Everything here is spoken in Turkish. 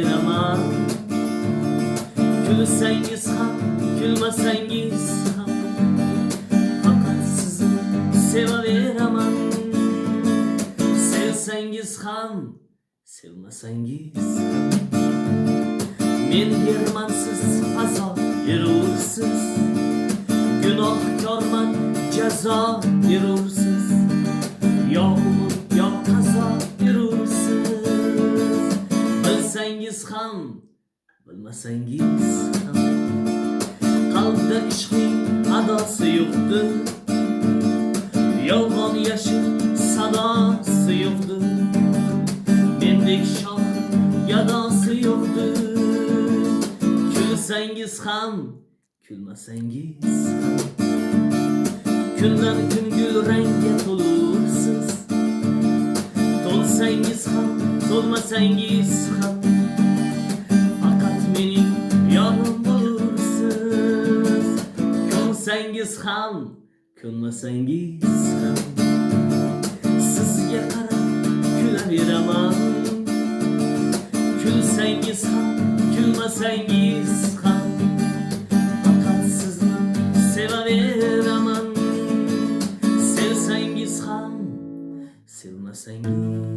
gülaveraman Gülseniz ham, gülmasangiz ham Fakat sizi sevaveraman Sevsangiz ham, sevmasangiz ham Men dermansiz fazo yurursiz Gunohkorman jazo berursiz Yo Bilsangiz ham bilmasangiz ham Qalbda ishqning adosi yo'qdir Yolg'on yashil sadosi yo'qdir Mendek shoh gadosi yo'qdir Kulsangiz ham kulmasangiz ham Kundan kunga rangga to'lursiz To'lsangiz ham to'lmasangiz ham Cengiz Han. Kınla Sengiz Han. Sizga qarab kulaveraman Kulsangiz ham kulmasangiz ham faqat sizni sevaveraman Sevsangiz ham sevmasangiz